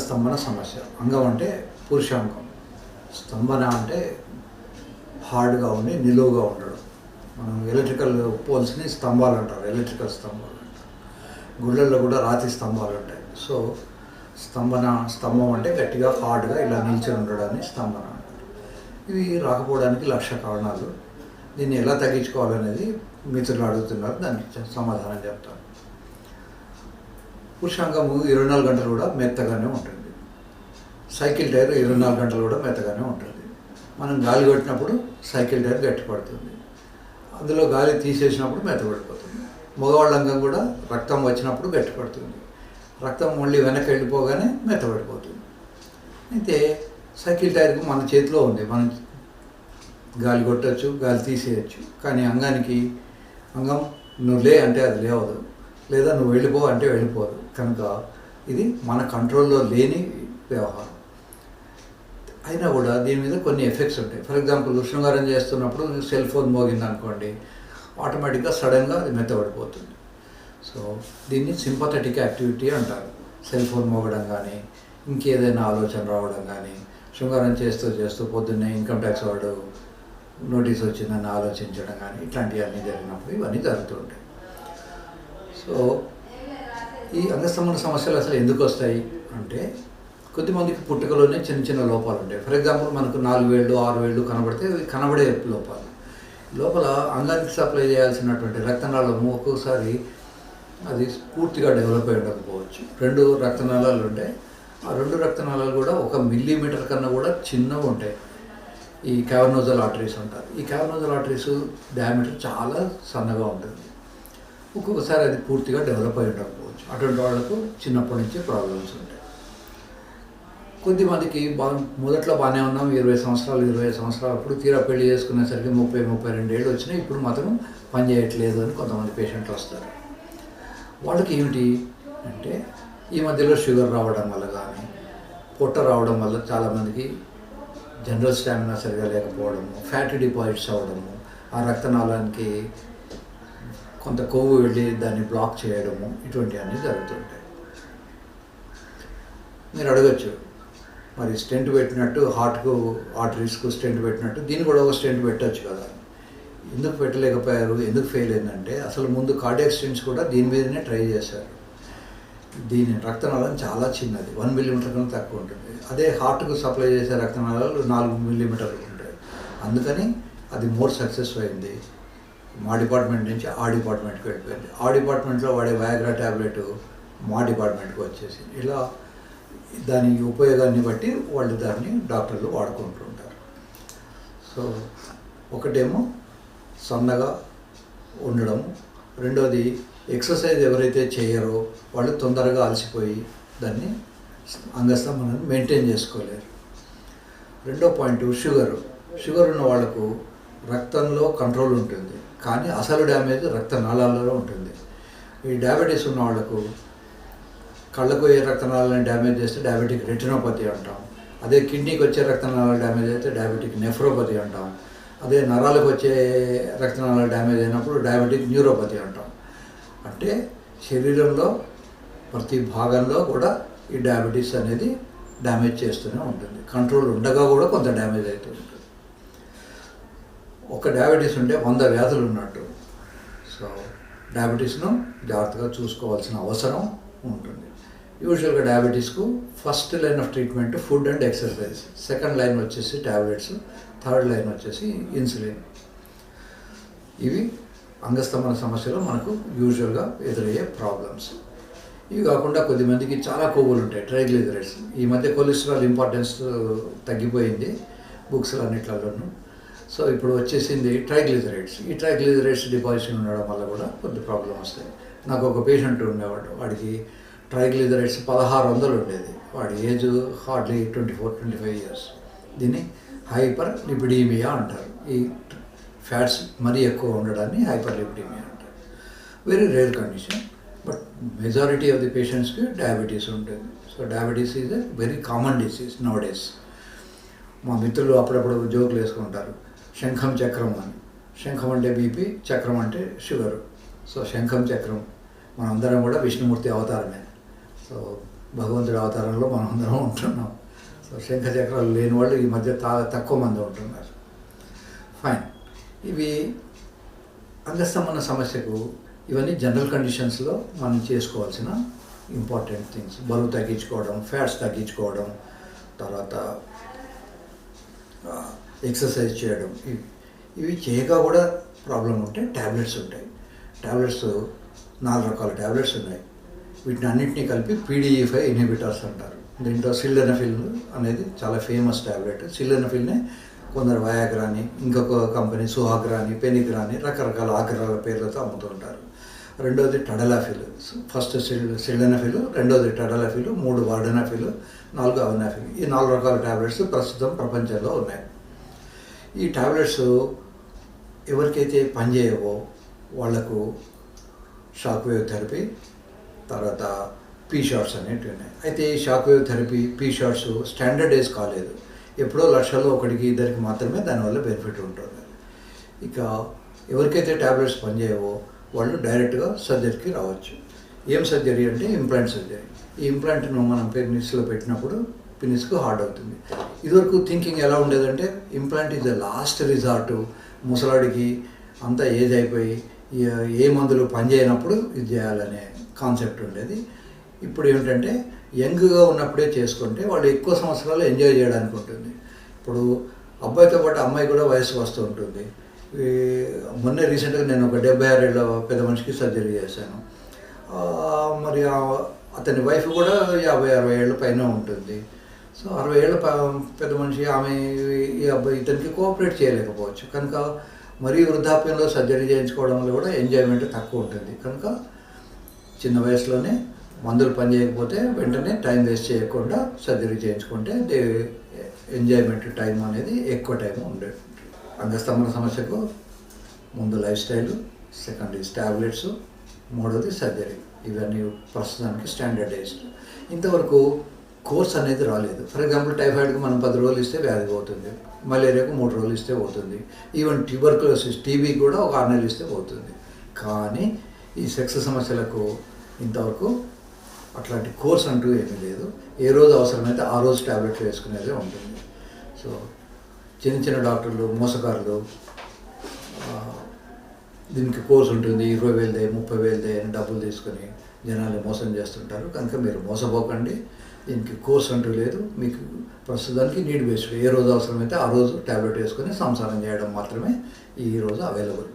స్తంభన సమస్య. అంగం అంటే పురుషాంగం. స్తంభన అంటే హార్డ్గా ఉండి నిలువుగా ఉండడం. మనం ఎలక్ట్రికల్ పోల్స్ని స్తంభాలు అంటారు ఎలక్ట్రికల్ స్తంభాలు అంటారు. గుళ్ళల్లో కూడా రాతి స్తంభాలు ఉంటాయి. సో స్తంభన స్తంభం అంటే గట్టిగా హార్డ్గా ఇలా నిల్చొని ఉండడాన్ని స్తంభన అంటారు. ఇవి రాకపోవడానికి లక్ష కారణాలు. దీన్ని ఎలా తగ్గించుకోవాలనేది మిత్రులు అడుగుతున్నారు. దానికి సమాధానం చెప్తాను. పురుషాంగము ఇరవై నాలుగు గంటలు కూడా మెత్తగానే ఉంటుంది. సైకిల్ టైర్ ఇరవై నాలుగు గంటలు కూడా మెత్తగానే ఉంటుంది. మనం గాలి కొట్టినప్పుడు సైకిల్ టైర్ గట్టిపడుతుంది. అందులో గాలి తీసేసినప్పుడు మెత్తబడిపోతుంది. మగవాళ్ళ అంగం కూడా రక్తం వచ్చినప్పుడు గట్టిపడుతుంది. రక్తం మళ్ళీ వెనక్కి వెళ్ళిపోగానే మెత్తబడిపోతుంది. అయితే సైకిల్ టైర్కి మన చేతిలో ఉంది. మనం గాలి కొట్టచ్చు గాలి తీసేయచ్చు. కానీ అంగానికి అంగం నువ్వు లే అంటే అది లేవదు. లేదా నువ్వు వెళ్ళిపో అంటే వెళ్ళిపోదు. కనుక ఇది మన కంట్రోల్లో లేని వ్యవహారం. అయినా కూడా దీని మీద కొన్ని ఎఫెక్ట్స్ ఉంటాయి. ఫర్ ఎగ్జాంపుల్ శృంగారం చేస్తున్నప్పుడు సెల్ ఫోన్ మోగింది అనుకోండి ఆటోమేటిక్గా సడన్గా అది మెత్తబడిపోతుంది. సో దీన్ని సింపథెటిక్ యాక్టివిటీ అంటారు. సెల్ ఫోన్ మోగడం కానీ ఇంకేదైనా ఆలోచన రావడం కానీ శృంగారం చేస్తూ చేస్తూ పొద్దున్నే ఇన్కమ్ ట్యాక్స్ వాడు నోటీస్ వచ్చిందని ఆలోచించడం కానీ ఇట్లాంటివన్నీ జరిగినప్పుడు ఇవన్నీ జరుగుతుంటాయి సో ఈ అంగస్తంభన సమస్యలు అసలు ఎందుకు వస్తాయి అంటే కొద్దిమందికి పుట్టుకలోనే చిన్న చిన్న లోపాలు ఉంటాయి ఫర్ ఎగ్జాంపుల్ మనకు నాలుగు వేళ్ళు ఆరు వేళ్ళు కనబడితే కనబడే లోపాలు. లోపల అంగానికి సప్లై చేయాల్సినటువంటి రక్తనాళము ఒక్కొక్కసారి అది పూర్తిగా డెవలప్ అయి ఉండకపోవచ్చు. రెండు రక్తనాళాలు ఉంటాయి. ఆ రెండు రక్తనాళాలు కూడా ఒక మిల్లీమీటర్ కన్నా కూడా చిన్నవి ఉంటాయి. ఈ క్యావర్నోజల్ ఆర్టరీస్ అంటారు. ఈ క్యావర్నోజల్ ఆర్టరీస్ డయామీటర్ చాలా సన్నగా ఉంటుంది. ఒక్కొక్కసారి అది పూర్తిగా డెవలప్ అయి ఉండకపోవచ్చు. అటువంటి వాళ్ళకు చిన్నప్పటి నుంచే ప్రాబ్లమ్స్ ఉంటాయి. కొద్దిమందికి బా మొదట్లో బాగానే ఉన్నాం. ఇరవై సంవత్సరాలు ఇరవై సంవత్సరాలు అప్పుడు తీరా పెళ్ళి చేసుకునేసరికి ముప్పై ముప్పై రెండు ఏళ్ళు వచ్చినాయి. ఇప్పుడు మాత్రం పని చేయట్లేదు అని కొంతమంది పేషెంట్లు వస్తారు. వాళ్ళకి ఏమిటి అంటే ఈ మధ్యలో షుగర్ రావడం వల్ల కానీ పొట్ట రావడం వల్ల చాలామందికి జనరల్ స్టామినా సరిగా లేకపోవడము ఫ్యాటీ డిపాజిట్స్ అవ్వడము ఆ రక్తనాళానికి కొంత కొవ్వు వెళ్ళి దాన్ని బ్లాక్ చేయడము ఇటువంటివన్నీ జరుగుతుంటాయి. మీరు అడగచ్చు. మరి స్టెంట్ పెట్టినట్టు హార్ట్కు ఆర్టరీస్కు స్టెంట్ పెట్టినట్టు దీన్ని కూడా ఒక స్టెంట్ పెట్టచ్చు కదా. ఎందుకు పెట్టలేకపోయారు? ఎందుకు ఫెయిల్ అయిందంటే అసలు ముందు కార్డియాక్ స్టెంట్స్ కూడా దీని మీదనే ట్రై చేశారు. దీని రక్తనాళం చాలా చిన్నది. వన్ మిల్లీమీటర్ కన్నా తక్కువ ఉంటుంది. అదే హార్ట్కు సప్లై చేసే రక్తనాళాలు నాలుగు మిల్లీమీటర్లు ఉంటాయి. అందుకని అది మోర్ సక్సెస్ అయింది. మా డిపార్ట్మెంట్ నుంచి ఆ డిపార్ట్మెంట్కి వెళ్ళిపోయింది. ఆ డిపార్ట్మెంట్లో వాడే వయాగ్రా ట్యాబ్లెట్ మా డిపార్ట్మెంట్కి వచ్చేసి ఇలా దాని ఉపయోగాన్ని బట్టి వాళ్ళు దాన్ని డాక్టర్లు వాడుకుంటుంటారు సో ఒకటేమో సన్నగా ఉండడం రెండోది ఎక్సర్సైజ్ ఎవరైతే చేయరో వాళ్ళు తొందరగా అలసిపోయి దాన్ని అంగస్తంభనాన్ని మెయింటైన్ చేసుకోలేరు. రెండో పాయింట్ షుగర్. షుగర్ ఉన్న వాళ్ళకు రక్తంలో కంట్రోల్ ఉంటుంది. కానీ అసలు డ్యామేజ్ రక్త నాళాలలో ఉంటుంది. ఈ డయాబెటీస్ ఉన్న వాళ్ళకు కళ్ళకు ఏ రక్తనాళాలను డ్యామేజ్ చేస్తే డయాబెటిక్ రెటినోపతి అంటాం. అదే కిడ్నీకి వచ్చే రక్తనాళాలు డ్యామేజ్ అయితే డయాబెటిక్ నెఫ్రోపతి అంటాం. అదే నరాలకు వచ్చే రక్తనాళాలు డ్యామేజ్ అయినప్పుడు డయాబెటిక్ న్యూరోపతి అంటాం. అంటే శరీరంలో ప్రతి భాగంలో కూడా ఈ డయాబెటీస్ అనేది డ్యామేజ్ చేస్తూనే ఉంటుంది. కంట్రోల్ ఉండగా కూడా కొంత డ్యామేజ్ అవుతూ ఉంటుంది. ఒక డయాబెటీస్ ఉంటే వంద వ్యాధులు ఉన్నట్టు. సో డయాబెటీస్ను జాగ్రత్తగా చూసుకోవాల్సిన అవసరం ఉంటుంది. యూజువల్గా డయాబెటీస్కు first line of treatment food and exercise second line వచ్చేసి ట్యాబ్లెట్స్ థర్డ్ లైన్ వచ్చేసి ఇన్సులిన్ ఇవి అంగస్తంభన సమస్యలు మనకు యూజువల్గా ఎదురయ్యే ప్రాబ్లమ్స్ ఇవి కాకుండా కొద్దిమందికి చాలా కొవ్వులు ఉంటాయి ట్రైగ్లిజరైడ్స్ ఈ మధ్య కొలెస్ట్రాల్ ఇంపార్టెన్స్ తగ్గిపోయింది బుక్స్ అన్నిట్లలోనూ సో ఇప్పుడు వచ్చేసింది ట్రైగ్లిజరైడ్స్ ఈ ట్రైగ్లిజరైడ్స్ డిపాజిషన్ ఉండడం వల్ల కూడా కొద్ది ప్రాబ్లం వస్తాయి. నాకు ఒక పేషెంట్ ఉండేవాడు. వాడికి ట్రైగ్లిజరైడ్స్ పదహారు వందలు ఉండేది. వాడి age hardly twenty four twenty five years. దీన్ని హైపర్ లిపిడీమియా అంటారు. ఈ ఫ్యాట్స్ మరీ ఎక్కువ ఉండడాన్ని హైపర్ లిపిడీమియా అంటారు. Very rare condition but majority of the పేషెంట్స్కి డయాబెటీస్ ఉంటుంది so diabetes is a very common disease nowadays మా మిత్రులు అప్పుడప్పుడు జోకులు వేసుకుంటారు. శంఖం చక్రం అని. శంఖం అంటే బీపీ చక్రం అంటే షుగర్. సో శంఖం చక్రం మనందరం కూడా విష్ణుమూర్తి అవతారమే. సో భగవంతుడి అవతారంలో మనం అందరం ఉంటున్నాం. సో శంఖ చక్రాలు లేని వాళ్ళు ఈ మధ్య తా తక్కువ మంది ఉంటున్నారు. ఫైన్ ఇవి అంగస్తంభన సమస్యకు ఇవన్నీ జనరల్ కండిషన్స్లో మనం చేసుకోవాల్సిన ఇంపార్టెంట్ థింగ్స్. బరువు తగ్గించుకోవడం ఫ్యాట్స్ తగ్గించుకోవడం తర్వాత ఎక్సర్సైజ్ చేయడం. ఇవి ఇవి కూడా ప్రాబ్లం ఉంటే ట్యాబ్లెట్స్ ఉంటాయి. ట్యాబ్లెట్స్ నాలుగు రకాల ట్యాబ్లెట్స్ ఉన్నాయి. వీటిని అన్నింటినీ కలిపి పీడిఈ ఇన్హిబిటర్స్ అంటారు. దీంట్లో సిల్లెనఫిల్ అనేది చాలా ఫేమస్ ట్యాబ్లెట్ సిల్లెనఫిల్నే కొందరు వయాగ్రాని ఇంకొక కంపెనీ సుహాగ్రాని పెనిగ్రాని రకరకాల ఆగ్రాల పేర్లతో అమ్ముతుంటారు రెండోది టడలాఫిల్. ఫస్ట్ సిల్ సిల్డెనఫిల్ రెండోది టడలాఫిల్ మూడు వార్డెనఫిల్ నాలుగు అవనాఫిల్. ఈ నాలుగు రకాల ట్యాబ్లెట్స్ ప్రస్తుతం ప్రపంచంలో ఉన్నాయి. ఈ టాబ్లెట్స్ ఎవరికైతే పనిచేయవో వాళ్ళకు షాక్ వేవ్ థెరపీ తర్వాత పీ షార్ట్స్ అనేటివి ఉన్నాయి. అయితే ఈ shock wave therapy P shots standardise కాలేదు. ఎప్పుడో లక్షల్లో ఒకటికి ఇద్దరికి మాత్రమే దానివల్ల బెనిఫిట్ ఉంటుంది. ఇక ఎవరికైతే ట్యాబ్లెట్స్ పనిచేయవో వాళ్ళు డైరెక్ట్గా సర్జరీకి రావచ్చు. ఏం సర్జరీ అంటే ఇంప్లాంట్ సర్జరీ. ఈ ఇంప్లాంట్ను మనం పెనిస్లో పెట్టినప్పుడు పెనిస్కు హార్డ్ అవుతుంది. ఇదివరకు థింకింగ్ ఎలా ఉండేదంటే implant is the last resort ముసలాడికి అంతా ఏజ్ అయిపోయి ఏ- మందులు పనిచేయనప్పుడు ఇది చేయాలనే కాన్సెప్ట్ ఉండేది. ఇప్పుడు ఏమిటంటే యంగ్గా ఉన్నప్పుడే చేసుకుంటే వాళ్ళు ఎక్కువ సంవత్సరాలు ఎంజాయ్ చేయడానికి ఉంటుంది. ఇప్పుడు అబ్బాయితో పాటు అమ్మాయి కూడా వయసు వస్తూ ఉంటుంది. మొన్న రీసెంట్గా నేను ఒక డెబ్బై ఆరేళ్ళ పెద్ద మనిషికి సర్జరీ చేశాను. మరి అతని వైఫ్ కూడా యాభై అరవై ఏళ్ళ పైన ఉంటుంది. సో అరవై ఏళ్ళ పెద్ద మనిషి ఆమె ఈ అబ్బాయి ఇతనికి కోఆపరేట్ చేయలేకపోవచ్చు. కనుక మరీ వృద్ధాప్యంలో సర్జరీ చేయించుకోవడంలో కూడా ఎంజాయ్మెంట్ తక్కువ ఉంటుంది. కనుక చిన్న వయసులోనే మందులు పని చేయకపోతే వెంటనే టైం వేస్ట్ చేయకుండా సర్జరీ చేయించుకుంటే దే ఎంజాయ్మెంట్ టైం అనేది ఎక్కువ టైం ఉండేది అంగస్తంభన సమస్యకు ముందు lifestyle second is tablets మూడోది సర్జరీ. ఇవన్నీ ప్రస్తుతానికి స్టాండర్డైజ్డ్. ఇంతవరకు కోర్స్ అనేది రాలేదు. ఫర్ ఎగ్జాంపుల్ టైఫాయిడ్కి మనం పది రోజులు ఇస్తే వ్యాధి పోతుంది. మలేరియాకు మూడు రోజులు ఇస్తే పోతుంది. ఈవెన్ ట్యూబర్కులోసిస్ టీబీ కూడా ఒక ఆరు నెలలు ఇస్తే పోతుంది. కానీ ఈ సెక్స్ సమస్యలకు ఇంతవరకు అట్లాంటి కోర్స్ అంటూ ఏమీ లేదు. ఏ రోజు అవసరమైతే ఆ రోజు ట్యాబ్లెట్లు వేసుకునేదే ఉంటుంది. సో చిన్న చిన్న డాక్టర్లు మోసగారులు దీనికి కోర్స్ ఉంటుంది. ఇరవై వేలదే ముప్పై వేలదే అని డబ్బులు తీసుకొని జనాలు మోసం చేస్తుంటారు. కనుక మీరు మోసపోకండి. దీనికి కోర్స్ అంటూ లేదు. మీకు ప్రస్తుతానికి నీడ్ బేస్డ్. ఏ రోజు అవసరమైతే ఆ రోజు ట్యాబ్లెట్ వేసుకొని సంసారం చేయడం మాత్రమే ఈ రోజు అవైలబుల్.